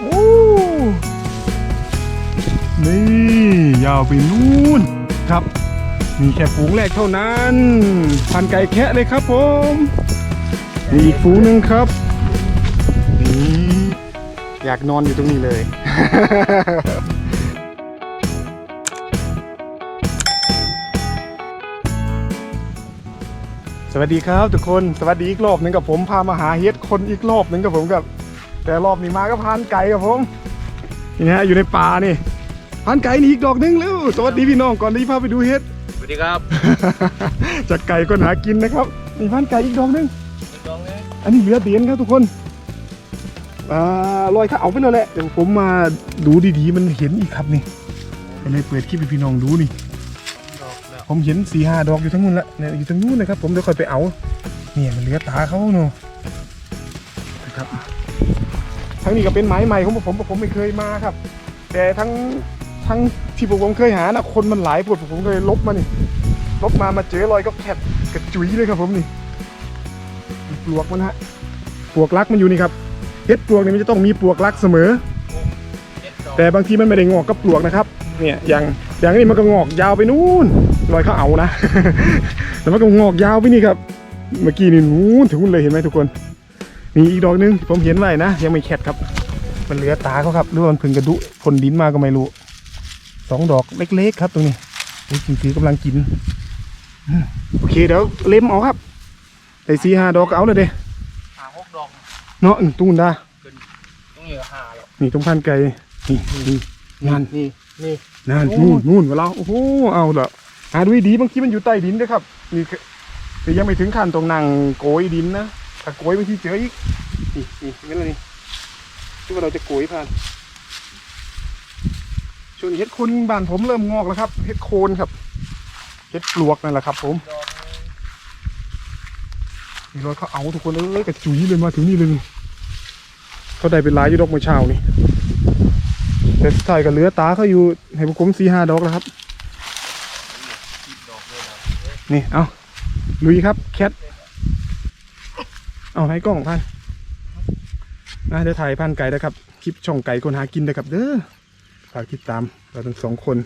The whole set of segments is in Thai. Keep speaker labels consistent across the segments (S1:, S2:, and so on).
S1: โอ้นี่ยาวไปนู่นครับ มีแค่ฝูงแรกเท่านั้น พันไก่แคะเลยครับผมมีอีกฝูงหนึ่งครับนี่อยากนอนอยู่ตรงนี้เลย สวัสดีครับทุกคนสวัสดีอีกรอบหนึงกับผมพามาหาเฮ็ดคนอีกรอบหนึงกับผมกับ แต่รอบนี้มาก็พานไก่กับผมนี่นะฮะอยู่ในป่านี่พานไก่นี่อีกดอกหนึงแล้วสวัสดีพี่น้องก่อนที่พาไปดูเฮ็ด
S2: สวัสดีครับ
S1: จากไก่ก็หากินนะครับนี่พานไก่อีกดอกหนึง
S2: ลองเลย
S1: อันนี้เหลือเตียนครับทุกคนอ่าลอยเขาเอาไปแล้วแหละเดี๋ยวผมมาดูดีๆ มันเห็นอีกครับนี่ก็เลยเปิดคลิปให้พี่น้องดูนี่
S2: ดอกแล้ว
S1: ผมเห็นสี่ห้าดอกอยู่ทั้งนู้นละเนี่ยอยู่ทั้งนู้นนะครับ ผมเดี๋ยวค่อยไปเอา เนี่ยมันเหลือตาเขาเนาะนะครับทั้งนี้ก็เป็นไม้ใหม่ของผมผมไม่เคยมาครับ แต่ทั้งทั้งที่ผมเคยหานะคนมันหลายปวดผมเลยลบมานี่ลบมามาเจอรอยก็แคทกระจุยเลยครับผมนี่ปลวกมันฮะปลวกรักมันอยู่นี่ครับเฮ็ดปลวกนี่มันจะต้องมีปลวกรักเสมอ แต่บางทีมันไม่ได้งอกกับปลวกนะครับ เนี่ยอย่างอย่างนี้มันก็งอกยาวไปนู่น รอยเขาเอานะแต่มันก็งอกยาวไปนี่ครับ เมื่อกี้นี่นู่นถึงนู่นเลยเห็นไหมทุกคน มีอีกดอกหนึงที่ผมเห็นไว้นะ ยังไม่แคทครับ มันเหลือตาเขาครับหรือว่ามันเพึ่งกระดุพนดินมาก็ไม่รู้สองดอกเล็ก ๆ ครับตรงนี้อุ๊ยจริงๆกำลังกินอืมโอเคเดี๋ยวเล็มเอาครับแต่สี่ห้าดอกก็เอาเลยเด้
S2: หาหกดอก
S1: เนาะอืมตุ้นได้
S2: ต้องเหลือหาแล้ว
S1: นี่ตรงพันไก่นี่นี่งาน
S2: นี่นี่
S1: นั่น
S2: โอ้
S1: นู่นนู่นเวลาโอ้โหเอาละ หาดูดีบางทีมันอยู่ใต้ดินด้วยครับนี่คือแต่ยังไม่ถึงขั้นตรงนั่งโกยดินนะถ้าโกยบางทีเจออีกนี่นี่เห็นไหมนี่ที่ว่าเราจะโกยผ่านช่วงนี้เห็ดโคนบ้านผมเริ่มงอกแล้วครับเห็ดโคนครับเห็ดปลวกนั่นแหละครับ ผม
S2: ดอก
S1: นี่รถเขาเอาทุกคนเอ้ยกระจุยเลยมาถึงนี่เลยเขาได้เป็นลายยู่ดอกเมื่อเช้านี่แต่สุดท้ายก็เหลือตาเขาอยู่ให้ผมสี่ห้าดอกแล้วครับ
S2: นี่
S1: เอาลุยครับ แคท เอาให้กล้องพันนะเดี๋ยวถ่ายพันไก่นะครับ คลิปช่องไก่คนหากินนะครับ เด้อ ฝากติดตาม เราทั้งสองคน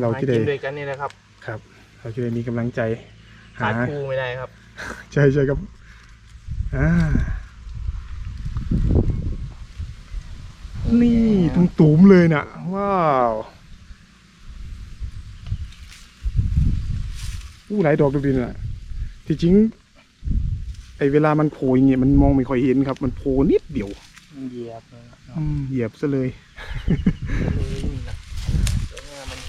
S1: เราที่ได้
S2: หกินด้วยกันนี่นะครับ
S1: ครับ เราจะได้มีกำลังใจ หา
S2: ขาดปูไม่ได้ครับ
S1: ใช่ใช่ครับอ่านี่ตุ้มตุมๆเลยน่ะว้าว อู้หลายดอกดูดิน่ะที่จริง ไอเวลามันโผล่อย่างเงี้ยมันมองไม่ค่อยเห็นครับ มันโผล่นิดเดียว
S2: มันเหยียบเลยนะ
S1: อืมเหยียบซะเลย
S2: นี่นะสวยงามมัน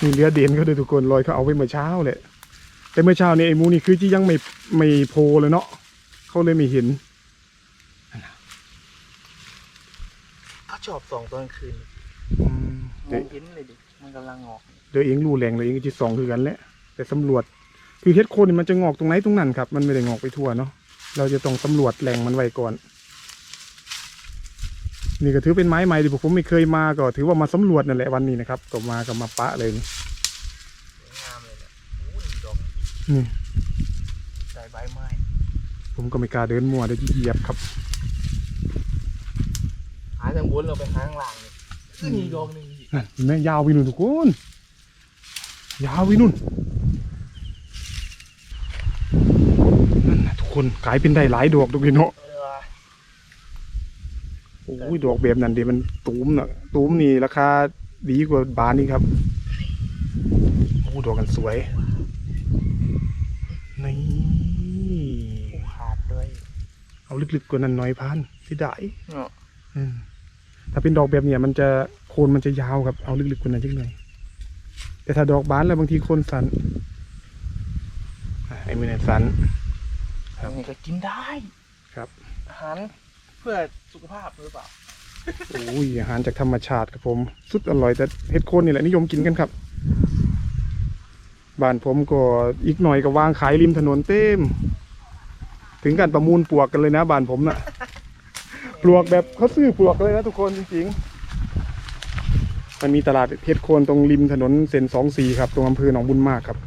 S1: นี่เรือเด่นเขาเลยทุกคนลอยเขาเอาไว้เมื่อเช้าเลยแต่เมื่อเช้านี่ไอ้หมูนี่คือที่ยังไม่ไม่โผล่เลยเนาะเขาเลยไม่เห็น
S2: เขาชอบส่องตอนกลางคืน
S1: อืม
S2: ม
S1: เดี๋
S2: อ
S1: ยว
S2: งเห็นเลยดิมันกำลังงอก
S1: เดี๋ยวเองรู้แรงเลยเองก็จะสองคือกันแหละแต่สำรวจคือเฮ็ดโคนนี่มันจะงอกตรงไหนตรงนั้นครับ มันไม่ได้งอกไปทั่วเนาะเราจะต้องสำรวจแหล่งมันไว้ก่อน นี่ก็ถือเป็นไม้ใหม่ที่ผมไม่เคยมาก็ถือว่ามาสำรวจนั่นแหละวันนี้นะครับ ก็มากับมาปะเลยนี่
S2: สวยงามเลยเนี่ยโอ้ยดอก
S1: นี่
S2: ใส่ใบไม้
S1: ผมก็ไม่กล้าเดินมั่วได้ที่เหยียบครับ
S2: หาทางบนเราไปหาข้างล่างเลยคือมีดอกหนึ่งดิ
S1: นั่นเห็นไหมยาวไปนู่นทุกคน ยาวไปนู่นนั่นนะทุกคนกลายเป็นได้หลายดอกทุกทีเนาะ
S2: เอาเลยว่า
S1: โอ้ยดอกแบบนั้นเดี๋ยวมันตูมน่ะตูมนี่ราคาดีกว่าบานนี่ครับโอ้ดอกกันสวยนี่
S2: ผูกขาดด้วย
S1: เอาลึกๆกว่านั้นหน่อยพันสิได้
S2: เนาะ
S1: อืมถ้าเป็นดอกแบบเนี้ยมันจะโคนมันจะยาวครับเอาลึกๆกว่านั้นจังหน่อย แต่ถ้าดอกบานแล้วบางทีโคนสันอะไอ้มือเนี่ยสันครับ
S2: อันนี้ก็กินได้
S1: ครับ
S2: อาหารเพื่อสุขภาพหรือเปล่า
S1: โอ้ยอาหารจากธรรมชาติครับผมสุดอร่อยแต่เฮ็ดโคนนี่แหละนิยมกินกันครับบ้านผมก็อีกหน่อยก็วางขายริมถนนเต็ม ถึงการประมูลปลวกกันเลยนะบ้านผมน่ะปลวกแบบเขาซื้อปลวกเลยนะทุกคนจริงๆ มันมีตลาดเพชรโคนตรงริมถนนเส้นสองสีครับ ตรงอำเภอหนองบุญมากครับ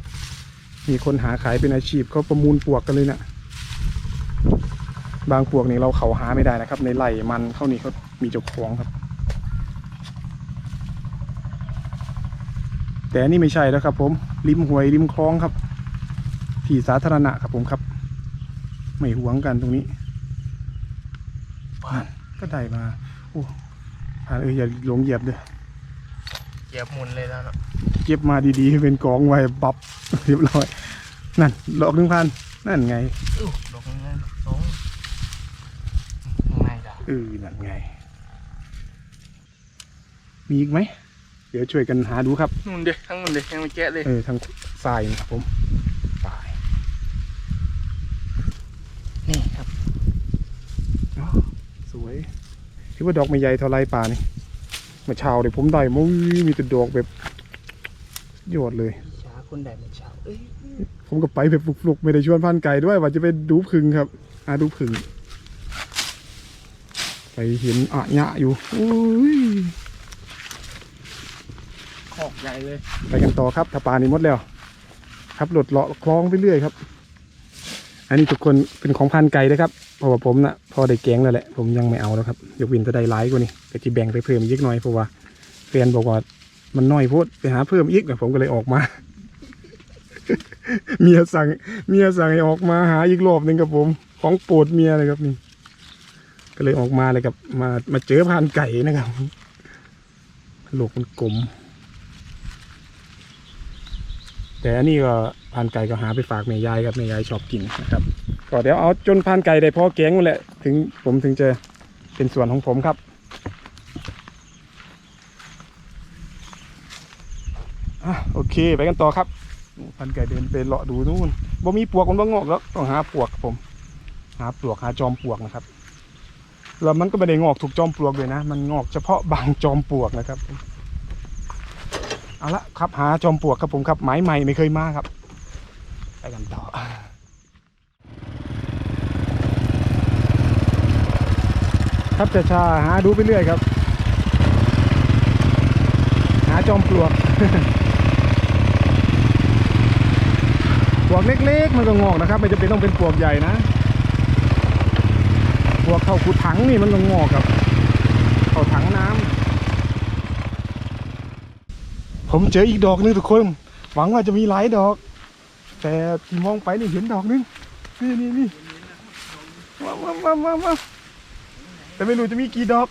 S1: มีคนหาขายเป็นอาชีพเขาประมูลปลวกกันเลยนะบางปลวกนี่เราเขาหาไม่ได้นะครับ ในไร่มันเขานี่เขามีเจ้าของครับ แต่อันนี่ไม่ใช่แล้วครับ ผมริมห้วยริมคลองครับ ที่สาธารณะครับผมครับ ไม่หวงกันตรงนี้นั่นก็ได้มาโอ้ผ่านเอออย่าหลงเหยียบเด้อ
S2: เหยียบหมุนเลยแล้วเนาะ
S1: เก็บมาดีๆให้เป็นกองไว้บับเรียบร้อย นั่นหลอกหนึ่งพันนั่นไง
S2: อู้ดอกเงินสองง่ายจ้ะ
S1: เออนั่นไง มีอีกไหม เดี๋ยวช่วยกันหาดูครับ
S2: นู่นเด็กทั้งนู่นเด็กยังไม่แกะเลย
S1: เออทางทรายนี่ครับผมทราย
S2: นี่ครับ
S1: อ๋อสวยคิดว่าดอกไม่ใหญ่เท่าไรป่านี่ เมาเช้าเดี๋ยวผมได้มุ้ยมีแต่ดอกแบบยอดเลย
S2: ช้าคนแดดมันเช้าเอ้ย
S1: ผมก็ไปแบบฟลุกๆไม่ได้ชวนพันไก่ด้วย ว่าจะไปดูผึ่งครับอาดูผึ่งไปเห็นอะยะอยู่อุ้ย
S2: ขอกใหญ่เลย
S1: ไปกันต่อครับถ้าปลานี้หมดแล้ว ครับหลดเลาะคลองไปเรื่อยครับ อันนี้ทุกคนเป็นของพันไก่นะครับเพ ราะว่าผมนะ่ะพอได้แกงแล้วแหละผมยังไม่เอาแล้วครับยกวินจะได้ร้ายกว่านี้ก็จะแบ่งไปเพิ่มอีกหน่อยเพราะว่าแฟนบอกว่ามันน้อยโพดไปหาเพิ่มอีกนะผมก็เลยออกมา เมียสั่งเมียสั่งให้ออกมาหาอีกรอบหนึ่งครับผม ของโปรดเมียเลยครับนี่ ก็เลยออกมาเลยครับ มามาเจอพานไก่นะครับโลกมันกลม แต่อันนี้ก็พานไก่ก็หาไปฝากแม่ยายครับแม่ยายชอบกินนะครับก็เดี๋ยวเอาจนพานไก่ได้พอแกงหมดแหละถึงผมถึงจะเป็นส่วนของผมครับอะโอเคไปกันต่อครับพานไก่เดินไปเลาะดูนู่นบ่มีปลวกมันบ่งอกแล้วต้องหาปลวกผม หาปลวกหาจอมปลวกนะครับแล้วมันก็ไม่ได้งอกถูกจอมปลวกเลยนะ มันงอกเฉพาะบางจอมปลวกนะครับ เอาละครับหาจอมปลวกครับผมครับหมายใหม่ไม่เคยมาครับ ไปกันต่อครับจะชาหาดูไปเรื่อยครับ หาจอมปลวกปลวกเล็กๆ มันก็งอกนะครับ ไม่จำเป็นต้องเป็นปลวกใหญ่นะปลวกเข้าคูถังนี่มันก็งอกครับ เข้าถังน้ำ ผมเจออีกดอกหนึงทุกคน หวังว่าจะมีหลายดอก แต่ที่มองไปนี่เห็นดอกหนึงนี่นี่นี่ว้าวว้าวว้าวว้าวว้าวแต่ไม่รู้จะมีกี่ดอก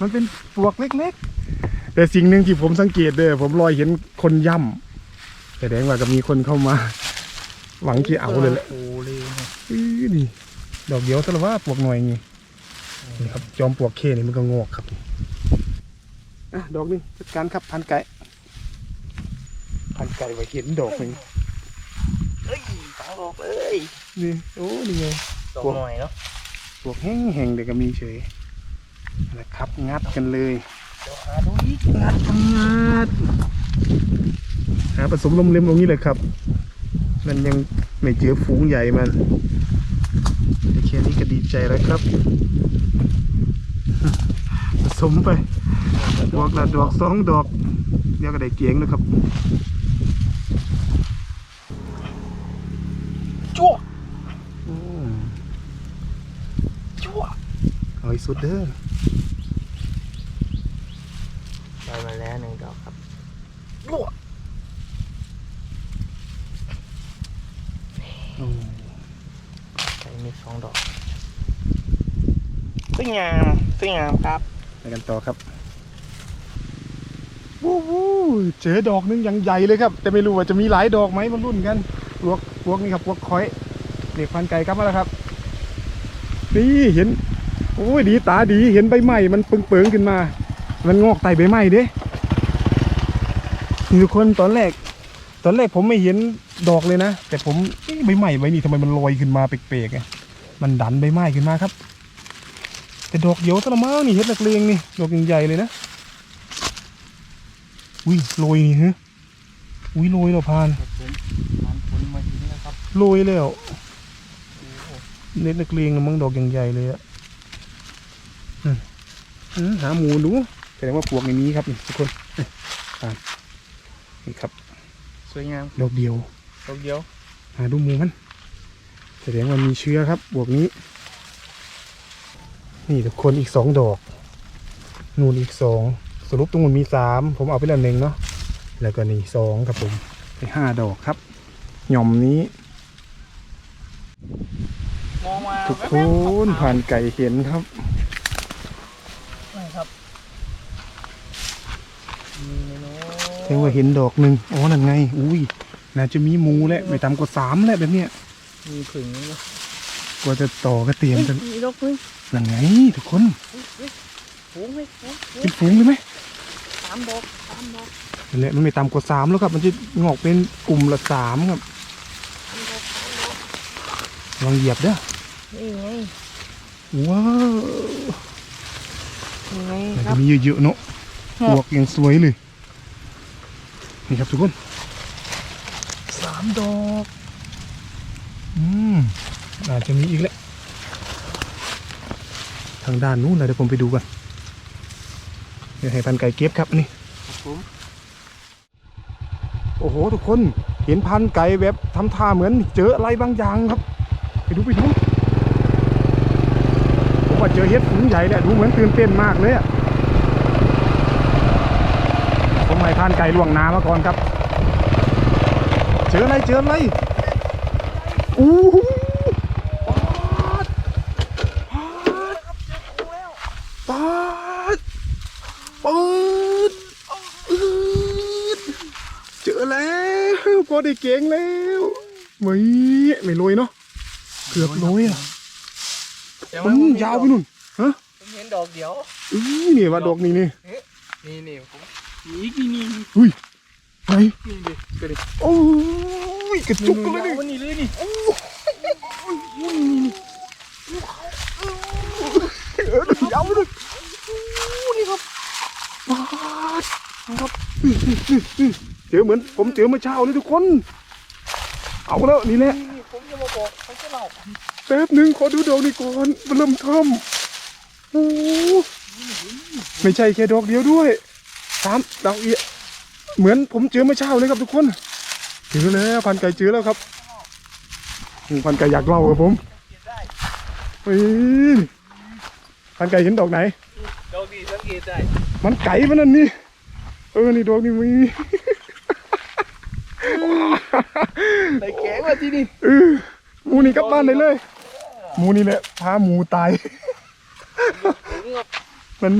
S1: มันเป็นปลวกเล็กๆ แต่สิ่งหนึ่งที่ผมสังเกตเด้อผมลอยเห็นคนย่ำแสดงว่าก็มีคนเข้ามา หวังที่เอาเลยแหละ
S2: โอ้เลยเนี่ย
S1: อื้อนี่ดอกเดียวสละว่าปลวกหน่อยนี่นี่ครับจอมปลวกเคนี่มันก็งอกครับอะดอกหนึงจัดการครับพันไก่ พันไก่ไว้เห็นดอกหนึ่ง
S2: เฮ้ยสองดอกเลย
S1: นี่โอ้นี่ไง
S2: ดอกหน่อยเนาะ
S1: ปลวกแห้งแห้งๆเด็กก็มีเฉยนะครับงัดกันเลย
S2: เดี๋ยวหาดูอีก
S1: งัดงัดหาผสมลมเล็มตรงนี้เลยครับ มันยังไม่เจอฝูงใหญ่มันแต่แค่นี้ก็ดีใจแล้วครับ ผสมไปดอกละดอกสองดอกเดี๋ยวก็ได้เกียงแล้วครับ
S2: จั่ว
S1: อืม
S2: จั่ว
S1: เอาให้สุดเด้อ
S2: ได้มาแล้วหนึ่งดอกครับจั่ว
S1: อืม
S2: ใส่มีสองดอกสวยงามสวยงามครับ
S1: ไปกันต่อครับวู้วู้เจอดอกนึงอย่างใหญ่เลยครับ แต่ไม่รู้ว่าจะมีหลายดอกไหมมันรุ่นกันพวกพวกนี้ครับพวกคอย เด็กพันไก่ครับมาแล้วครับ นี่เห็นโอ้ยดีตาดีเห็นใบไม้มันเปิงๆขึ้นมา มันงอกไต่ใบไม้เด้นี่ทุกคนตอนแรก ตอนแรกผมไม่เห็นดอกเลยนะ แต่ผมเอ๊ะใบไม้ใบนี้ทำไมมันลอยขึ้นมาแปลกๆไงมันดันใบไม้ขึ้นมาครับ แต่ดอกเดียวซะละมั้งนี่เห็ดนักเลงนี่ดอกใหญ่ๆเลยนะอุ้ยโรยนี่ฮะอุ้ยโรยแล้วพาน
S2: ครับผมมันผลมาถึงแล้วครับ
S1: โรยแล้ว
S2: โอ้โห
S1: เน็ตนักเลงนะมั้งดอกอย่างใหญ่เลยอะอืมอืม หาหมูดูแสดงว่าปลวกในนี้ครับนี่ทุกคนนี่ตามนี่ครับ
S2: สวยงาม
S1: ดอกเดียว
S2: ดอกเดียว
S1: หาดูหมูมันแสดงว่ามีเชื้อครับบวกนี้ นี่ทุกคนอีกสองดอก นูนอีกสองสรุปตรงนู้นมีสามผมเอาไปแล้วหนึ่งเนาะแล้วก็นี่สองครับผมไปห้าดอกครับหย่อมนี้
S2: มองมา
S1: ทุกคนผ่านไก่เห็นครับ
S2: ครับ
S1: งว่าเห็นดอกหนึ่งอ๋อนั่นไง อุ้ยน่าจะมีหมูแหละไม่ต่ำกว่าสามแหละแบบเนี้ย
S2: มีผึ่งนะ
S1: กว่าจะต่อก็เตรียมกัน
S2: มีดอกนึง
S1: นั่นไงทุกคน
S2: ฝูงไหมฝูงฝูง
S1: เป็นฝูงเลยไหม
S2: สามดอกสามดอก
S1: นั่นแหละมันไม่ต่ำกว่าสามแล้วครับ มันจะงอกเป็นกลุ่มละสามครับ
S2: สามดอกสามดอก
S1: ลองเหยียบเด้อ
S2: นี่ไง
S1: ว้าว
S2: นี่ไง
S1: มัน
S2: ค
S1: จะ
S2: รับ
S1: มีเยอะๆเนาะปลวกยังสวยเลย นี่ครับทุกคน
S2: สามดอก
S1: อืมอาจจะมีอีกแหละ ทางด้านนู้นเลยเดี๋ยวผมไปดูกันเดี๋ยวให้พันไก่เก็บครับอันนี่
S2: ครับผม
S1: โอ้โห ทุกคนเห็นพันไก่แบบทำท่าเหมือนเจออะไรบางอย่างครับ ไปดูไปดูผมว่าเจอเห็ดฝูงใหญ่แหละดูเหมือนตื่นเต้นมากเลยอะ ผมให้พันไก่ล่วงหน้ามาก่อนครับเจออะไรเจออะไรอู้หูปาดปาดอืดเจอแล้วพอได้เก่งแล้วไม่ไม่ลอยเนาะเกือบลอยอะ
S2: เดี๋ยว
S1: มัน
S2: ผม
S1: ยาวไปนู่นฮะ
S2: ผมเห็นดอกเดียว
S1: อื้อนี่ว่าดอกนี่นี่
S2: นี่นี่ผมมี อีกนี่นี่นี่
S1: อุ้ยไหน
S2: นี่ดิก็ดิ
S1: โอ้ยกระจุกกันเลย
S2: นี่
S1: นี่
S2: นี่เลยนี่
S1: เออยาวไปเลยนี่ครับปาดครับอื้ออื้ออื้ออื้อเจอเหมือนผมเจอเมื่อเช้าเลยทุกคน เอาแล้วนี่แหละ
S2: นี่ผมจะมาบอกเขาจะเล่า
S1: แป๊บหนึ่งขอดูดอกนี่ก่อนมันเริ่มทำโอ้ไม่ใช่แค่ดอกเดียวด้วย สามดอกเอียเหมือนผมเจอเมื่อเช้าเลยครับทุกคนเจอแล้วพันไก่เจอแล้วครับอืมพันไก่อยากเล่าครับผม
S2: เก็บได้
S1: เฮ้ยพันไก่เห็นดอกไหน
S2: ดอกดีสังเกตได้
S1: มันไก่มันนั่นนี่เออนี่ดอกนี่มี
S2: ในแกงว่าที่นี่
S1: เออหมูนี่กลับบ้านได้เลยหมูนี่แหละพาหมูตาย
S2: ถึงกับ
S1: มัน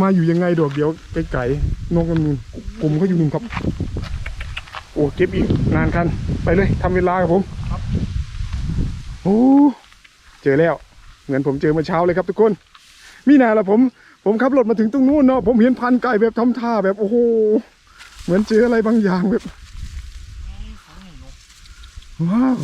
S1: มาอยู่ยังไงดอกเดียวไก่ๆนกกันนูนกลุ่มเขาอยู่นู่นครับ โอ้เก็บอีกนานกันไปเลยทำเวลาครับผมโอ้เจอแล้ว เหมือนผมเจอเมื่อเช้าเลยครับทุกคนมีนาละผม ผมขับรถมาถึงตรงนู้นเนาะผมเห็นพันไก่แบบทำท่าแบบโอ้โหเหมือนเจออะไรบางอย่างแบบว้าว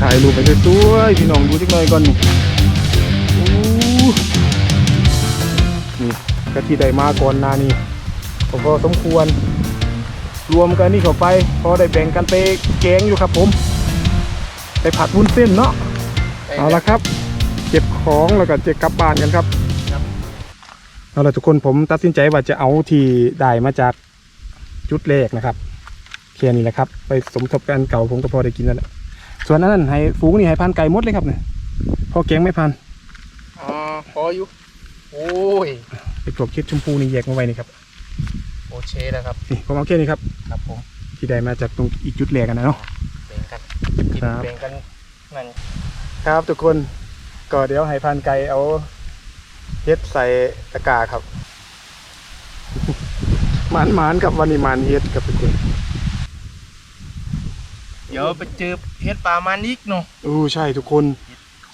S1: ถ่ายรูปไปสวยๆพี่น้องดูจักหน่อยก่อนนี่โอ้นี่กะทิได้มาก่อนนานี่ก็พอสมควร รวมกันนี่เข้าไป พอได้แบ่งกันไปแกงอยู่ครับผม ไปผัดวุ้นเส้นเนาะเอาละครับ เก็บของแล้วก็จะกลับบ้านกันครับเอาละทุกคนผมตัดสินใจว่าจะเอาที่ได้มาจากจุดแรกนะครับแค่นี้แหละครับ ไปสมทบกันเก่าผมก็พอได้กินแล้ว ส่วนอันนั้นให้ฝูงนี่ให้พันไก่หมดเลยครับเนี่ยพอแกงไม่พัน
S2: อ๋อพออยู่โอ้ย
S1: ไอ้กรอบเค็ดชมพูนี่แยกมาไว้นี่ครับ
S2: โอเคแล้วครับ
S1: นี่ผมเอาแค่นี้ครับ
S2: ครับผม
S1: ที่ได้มาจากตรงอีกจุดแรกกันนะเนาะ
S2: แบ่งกันกิน
S1: ครับ
S2: แบ่งกันนั่น
S1: ครับทุกคนก็เดี๋ยวให้พานไก่เอาเฮ็ดใส่ตะกร้าครับหมานหมานๆกับวันนี้หมานเฮ็ดกับทุกคน
S2: เดี๋ยวไปเจอเฮ็ดปลามันอีกเนาะ
S1: อู้ใช่ทุกคน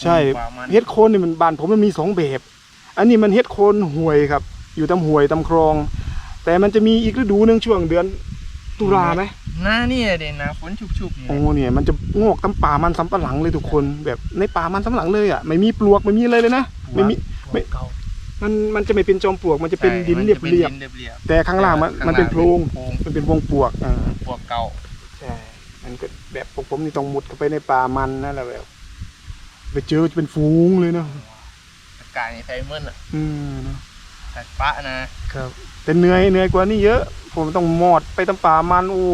S1: ใช่
S2: ปลามัน
S1: เฮ็ดโคนนี่มันบ้านผมมันมีสองแบบ อันนี้มันเฮ็ดโคนห่วยครับ อยู่ตามห่วยตามคลอง แต่มันจะมีอีกฤดูหนึงช่วงเดือนตุลาไหม
S2: หน้าเนี่ยเด่นนะฝนชุบๆเนี่ย
S1: โอ้เนี่ยมันจะงอกตามป่ามันสำปะหลังเลยทุกคน แบบในป่ามันสำปะหลังเลยอะไม่มีปลวกไม่มีอะไรเลยนะไม่มีไม่
S2: เก่า
S1: มันมันจะไม่เป็นจอมปลวกมันจะเป็นดินเรียบ
S2: ใช่
S1: เรียบ
S2: มันจะป็นดินเรียบ
S1: ๆแต่ข้างล่างมัน
S2: ข้าง
S1: มันเป็นโพรง
S2: โพรง
S1: มันเป็นวงปลวกอ่า
S2: พวกเก่า
S1: ใช่ มันก็แบบพวกผมนี่ต้องมุดเข้าไปในป่ามันนั่นแหละแบบไปเจอจะเป็นฟูงเลยเนาะ
S2: อากาศในไทเมินอะ
S1: อืมเนาะ
S2: แต่ปะนะ
S1: ครับแต่เหนื่อยเหนื่อยกว่านี้เยอะ ผมต้องหมอดไปตามป่ามันโอ้โห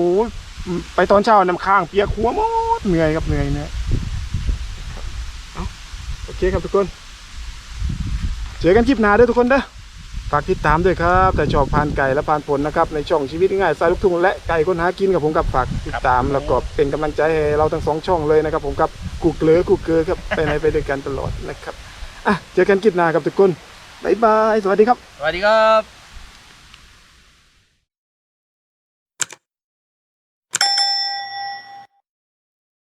S1: ไปตอนเช้าน้ำค้างเปียกหัวหมดเหนื่อยครับเหนื่อยเนี่ยครับเอาโอเคครับทุกคน เจอกันคลิปหน้าเด้วยทุกคนเด้อ ฝากติดตามด้วยครับแต่ชอบพานไก่และพานผลนะครับ ในช่องชีวิตง่ายสายลูกทุ่งและไก่คนหากินกับผมกับฝากติดตามแล้วก็เป็นกำลังใจให้เราทั้งสองช่องเลยนะครับ ผมกับกูเกลือกูเกลือครับไปไหนไปด้วยกันตลอดนะครับอะเจอกันคลิปหน้าครับทุกคนบ๊ายบายสวัสดีครับ
S2: สวัสดีครับ